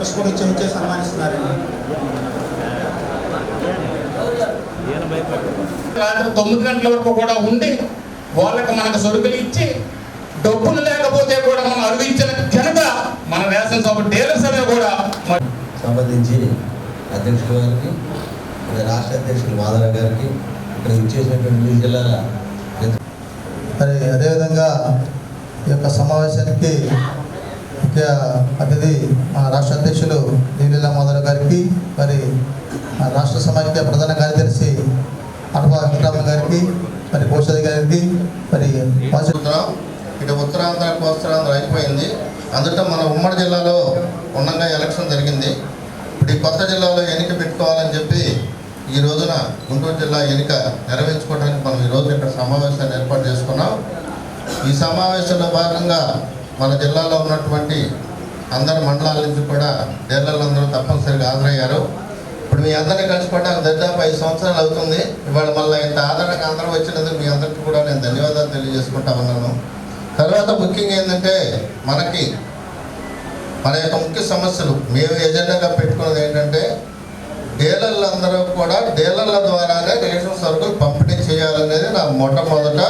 పుష్పగుచ్చ ఇచ్చే సన్మానిస్తున్నారండి. రాత్రి తొమ్మిది గంటల వరకు కూడా ఉండి వాళ్ళకి మనకు సరుకులు ఇచ్చి డబ్బులు లేకపోతే కూడా మనం అరువించిన ఘనత మన రేషన్ షాప్ డీలర్స్ అనే కూడా సంబంధించి అధ్యక్షుల గారికి రాష్ట్ర అధ్యక్షులు మాధవ గారికి ఇక్కడ ఇచ్చేసినటువంటి జిల్లాల మరి అదేవిధంగా ఈ యొక్క సమావేశానికి ముఖ్య అతిథి మా రాష్ట్ర అధ్యక్షులు నీలిలా మోదర్ గారికి మరి రాష్ట్ర సమాఖ్య ప్రధాన కార్యదర్శి అడప వెంకటరామన్ గారికి మరి కోశాది గారికి మరి ఇటు ఉత్తరాంధ్ర కోస్తాంధ్ర అయిపోయింది. అందులో మన ఉమ్మడి జిల్లాలో ఉన్నంగా ఎలక్షన్ జరిగింది. ఇప్పుడు ఈ కొత్త జిల్లాలో ఎన్నిక పెట్టుకోవాలని చెప్పి ఈ రోజున గుంటూరు జిల్లా ఎన్నిక నెరవేర్చుకోవడానికి మనం ఈ రోజు ఇక్కడ సమావేశాన్ని ఏర్పాటు చేసుకున్నాం. ఈ సమావేశంలో భాగంగా మన జిల్లాలో ఉన్నటువంటి అందరి మండలాల నుంచి కూడా డీలర్లందరూ తప్పనిసరిగా హాజరయ్యారు. ఇప్పుడు మీ అందరినీ కలిసిపోవడానికి దాదాపు ఐదు సంవత్సరాలు అవుతుంది. ఇవాళ మళ్ళీ ఇంత ఆదరణకు అందరూ వచ్చినందుకు మీ అందరికీ కూడా నేను ధన్యవాదాలు తెలియజేసుకుంటా ఉన్నాను. తర్వాత ముఖ్యంగా ఏంటంటే మనకి మన యొక్క ముఖ్య సమస్యలు మేము ఎజెండాగా పెట్టుకున్నది ఏంటంటే డీలర్లందరూ కూడా డీలర్ల ద్వారానే రేషన్ సరుకులు పంపిణీ చేయాలనేది నా మొట్టమొదట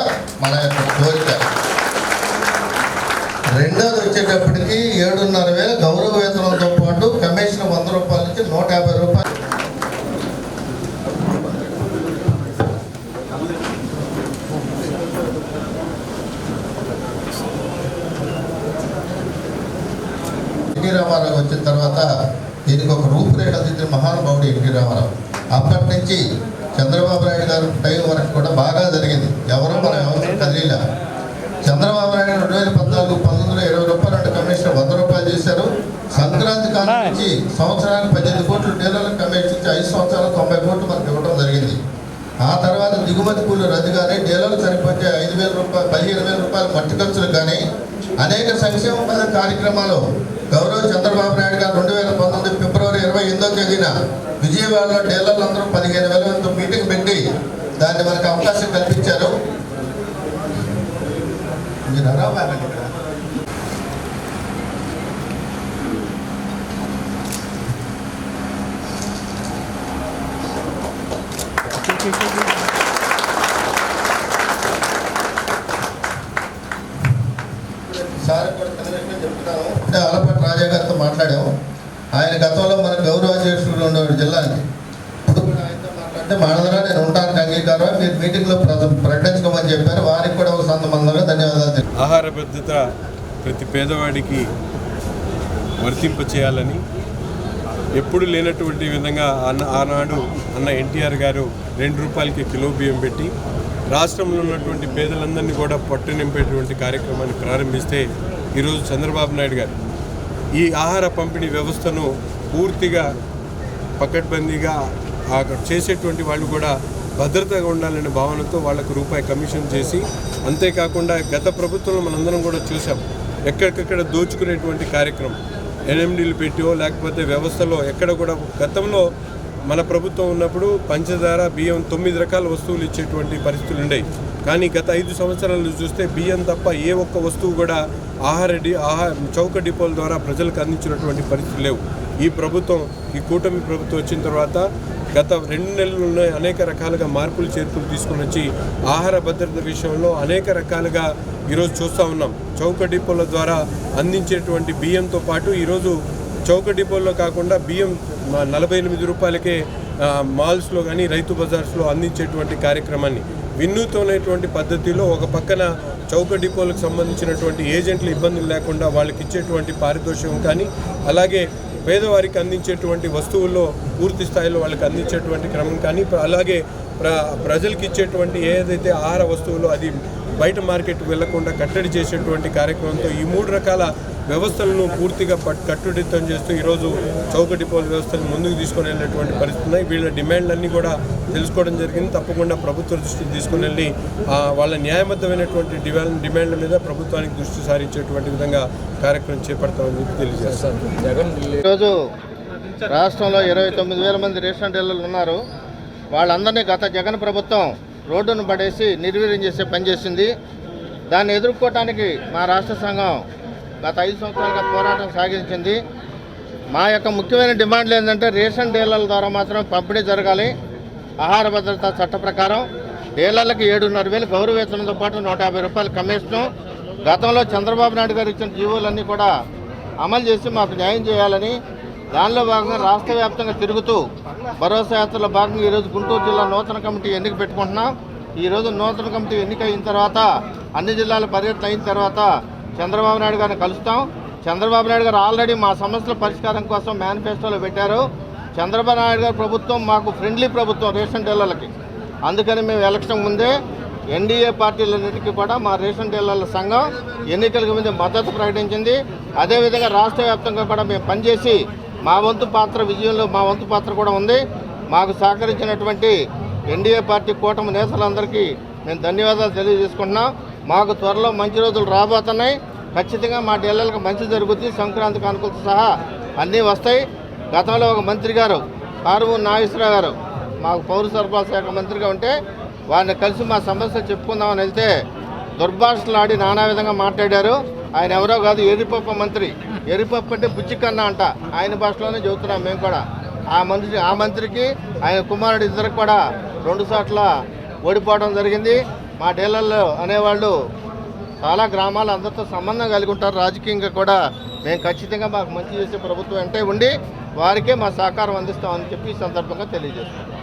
మన యొక్క కోరిక. రెండోది వచ్చేటప్పటికి ఏడున్నర వేల గౌరవ వేతనంతో పాటు కమిషన్ వంద రూపాయల నుంచి నూట యాభై రూపాయలు. ఎన్టీ రామారావు వచ్చిన తర్వాత దీనికి ఒక రూపురేఖ దిద్దిన మహానుభావుడు ఎన్టీ రామారావు. అప్పటి నుంచి చంద్రబాబు నాయుడు గారు టైం వరకు కూడా బాగా జరిగింది. ఎవరో మనం ఎవరు కదిలీలా. చంద్రబాబు నాయుడు రెండు వేల పద్నాలుగు పంతొమ్మిదిలో ఇరవై రూపాయలు అంటే కమిషన్ వంద రూపాయలు చేశారు. సంక్రాంతి కాలం నుంచి సంవత్సరానికి పద్దెనిమిది కోట్లు డీలర్లకు కమిషన్ ఇచ్చి ఐదు సంవత్సరాలు తొంభై కోట్లు మనకు ఇవ్వడం జరిగింది. ఆ తర్వాత దిగుమతి కూలి రద్దు కానీ డీలర్లు సరిపోతే ఐదు వేల రూపాయలు పదిహేను వేల రూపాయలు మట్టి ఖర్చులు కానీ అనేక సంక్షేమ పథక కార్యక్రమాలు గౌరవ చంద్రబాబు నాయుడు గారు రెండు వేల పంతొమ్మిది ఫిబ్రవరి ఇరవై ఎనిమిదో తేదీన విజయవాడలో డీలర్లందరూ పదిహేను వేల మీటింగ్ పెట్టి దాన్ని మనకు అవకాశం కల్పించారు. మీరు అరాబాగండి ఇక్కడ? సార్ కూడా అంటే ఆలపాటి రాజా గారితో మాట్లాడాము. ఆయన గతంలో మన గౌరవ అధ్యక్షుడు ఉండేవాడు జిల్లాకి ఇప్పుడు కూడా ఆయనతో మాట్లాడితే మాడదరా నేను ఉంటాను అంగీకారం. మీరు మీటింగ్లో ప్రకటించుకోమని చెప్పారు. వారికి కూడా ఒక సందమందంగా ధన్యవాదాలు. ఆహార భద్రత ప్రతి పేదవాడికి వర్తింప చేయాలని ఎప్పుడు లేనటువంటి విధంగా అన్న ఆనాడు అన్న ఎన్టీఆర్ గారు రెండు రూపాయలకి కిలో బియ్యం పెట్టి రాష్ట్రంలో ఉన్నటువంటి పేదలందరినీ కూడా పట్టు నింపేటువంటి కార్యక్రమాన్ని ప్రారంభిస్తే ఈరోజు చంద్రబాబు నాయుడు గారు ఈ ఆహార పంపిణీ వ్యవస్థను పూర్తిగా పకడ్బందీగా చేసేటువంటి వాళ్ళు కూడా భద్రతగా ఉండాలనే భావనతో వాళ్ళకు రూపాయి కమిషన్ చేసి అంతేకాకుండా గత ప్రభుత్వంలో మనందరం కూడా చూసాం ఎక్కడికక్కడ దోచుకునేటువంటి కార్యక్రమం. ఎన్ఎండీలు పెట్టో లేకపోతే వ్యవస్థలో ఎక్కడ కూడా గతంలో మన ప్రభుత్వం ఉన్నప్పుడు పంచదార బియ్యం తొమ్మిది రకాల వస్తువులు ఇచ్చేటువంటి పరిస్థితులు ఉండేవి. కానీ గత ఐదు సంవత్సరాలు చూస్తే బియ్యం తప్ప ఏ ఒక్క వస్తువు కూడా ఆహార డి ఆహార చౌక డిపోల ద్వారా ప్రజలకు అందించినటువంటి పరిస్థితులు లేవు. ఈ ప్రభుత్వం ఈ కూటమి ప్రభుత్వం వచ్చిన తర్వాత గత రెండు నెలల్లో అనేక రకాలుగా మార్పులు చేర్పులు తీసుకుని వచ్చి ఆహార భద్రత విషయంలో అనేక రకాలుగా ఈరోజు చూస్తూ ఉన్నాం. చౌక డిపోల ద్వారా అందించేటువంటి బియ్యంతో పాటు ఈరోజు చౌక డిపోల్లో కాకుండా బియ్యం నలభై ఎనిమిది రూపాయలకే మాల్స్లో కానీ రైతు బజార్స్లో అందించేటువంటి కార్యక్రమాన్ని. వినూత్నమైనటువంటి పద్ధతిలో ఒక పక్కన చౌక డిపోలకు సంబంధించినటువంటి ఏజెంట్లు ఇబ్బందులు లేకుండా వాళ్ళకి ఇచ్చేటువంటి పారితోషికం కానీ అలాగే పేదవారికి అందించేటువంటి వస్తువుల్లో పూర్తి స్థాయిలో వాళ్ళకి అందించేటువంటి క్రమం కానీ అలాగే ప్ర ప్రజలకు ఇచ్చేటువంటి ఏదైతే ఆహార వస్తువులు అది బయట మార్కెట్కి వెళ్ళకుండా కట్టడి చేసేటువంటి కార్యక్రమంతో ఈ మూడు రకాల వ్యవస్థలను పూర్తిగా పట్ కట్టుదిట్టం చేస్తూ ఈరోజు చౌక డిపోల వ్యవస్థను ముందుకు తీసుకొని వెళ్ళినటువంటి పరిస్థితి ఉన్నాయి. వీళ్ళ డిమాండ్లన్నీ కూడా తెలుసుకోవడం జరిగింది. తప్పకుండా ప్రభుత్వ దృష్టికి తీసుకొని వెళ్ళి వాళ్ళ న్యాయబద్ధమైనటువంటి డిమాండ్ డిమాండ్ల మీద ప్రభుత్వానికి దృష్టి సారించేటువంటి విధంగా కార్యక్రమం చేపడతామని చెప్పి తెలియజేస్తాను. ఈరోజు రాష్ట్రంలో ఇరవై తొమ్మిది వేల మంది రేషన్ డీలర్లు ఉన్నారు. వాళ్ళందరినీ గత జగన్ ప్రభుత్వం రోడ్డును పడేసి నిర్వీర్యం చేసే పని చేసింది. దాన్ని ఎదుర్కోవటానికి మా రాష్ట్ర సంఘం గత ఐదు సంవత్సరాలుగా పోరాటం సాగించింది. మా యొక్క ముఖ్యమైన డిమాండ్లు ఏంటంటే రేషన్ డీలర్ల ద్వారా మాత్రం పంపిణీ జరగాలి. ఆహార భద్రత చట్ట ప్రకారం డీలర్లకు ఏడున్నర వేలు గౌరవ వేతనంతో పాటు నూట యాభై రూపాయలు కమిషను. గతంలో చంద్రబాబు నాయుడు గారు ఇచ్చిన జీవోలన్నీ కూడా అమలు చేసి మాకు న్యాయం చేయాలని దానిలో భాగంగా రాష్ట్ర వ్యాప్తంగా తిరుగుతూ భరోసా యాత్రలో భాగంగా ఈరోజు గుంటూరు జిల్లా నూతన కమిటీ ఎన్నిక పెట్టుకుంటున్నాం. ఈరోజు నూతన కమిటీ ఎన్నిక అయిన తర్వాత అన్ని జిల్లాల పర్యటన అయిన తర్వాత చంద్రబాబు నాయుడు గారిని కలుస్తాం. చంద్రబాబు నాయుడు గారు ఆల్రెడీ మా సమస్యల పరిష్కారం కోసం మేనిఫెస్టోలో పెట్టారు. చంద్రబాబు నాయుడు గారి ప్రభుత్వం మాకు ఫ్రెండ్లీ ప్రభుత్వం రేషన్ డీలర్లకి. అందుకని మేము ఎలక్షన్ ముందే ఎన్డీఏ పార్టీలన్నిటికీ కూడా మా రేషన్ డీలర్ల సంఘం ఎన్నికలకు ముందు మద్దతు ప్రకటించింది. అదేవిధంగా రాష్ట్ర వ్యాప్తంగా కూడా మేము పనిచేసి మా వంతు పాత్ర విజయంలో మా వంతు పాత్ర కూడా ఉంది. మాకు సహకరించినటువంటి ఎన్డీఏ పార్టీ కూటమి నేతలందరికీ మేము ధన్యవాదాలు తెలియజేసుకుంటున్నాం. మాకు త్వరలో మంచి రోజులు రాబోతున్నాయి. ఖచ్చితంగా మా డెల్లలకు మంచి జరుగుతుంది సంక్రాంతి కానుకలతో సహా అన్నీ వస్తాయి. గతంలో ఒక మంత్రి గారు కారుమూ నాగేశ్వరరావు గారు మాకు పౌర సరఫరా శాఖ మంత్రిగా ఉంటే వారిని కలిసి మా సమస్య చెప్పుకుందామని వెళ్తే దుర్భాషలాడి నానా విధంగా మాట్లాడారు. ఆయన ఎవరో కాదు ఎర్రిపప్ప మంత్రి. ఎరిపప్పు అంటే బుచ్చికన్నా అంట. ఆయన భాషలోనే చెబుతున్నాం మేము కూడా. ఆ మంత్రి ఆ మంత్రికి ఆయన కుమారుడు ఇద్దరికి కూడా రెండు చోట్ల ఓడిపోవడం జరిగింది. మా డీలర్లు అనేవాళ్ళు చాలా గ్రామాలు అందరితో సంబంధం కలిగి ఉంటారు. రాజకీయంగా కూడా మేము ఖచ్చితంగా మాకు మంచి చేసే ప్రభుత్వం అంటే ఉండి వారికే మా సహకారం అందిస్తామని చెప్పి ఈ సందర్భంగా తెలియజేస్తున్నాం.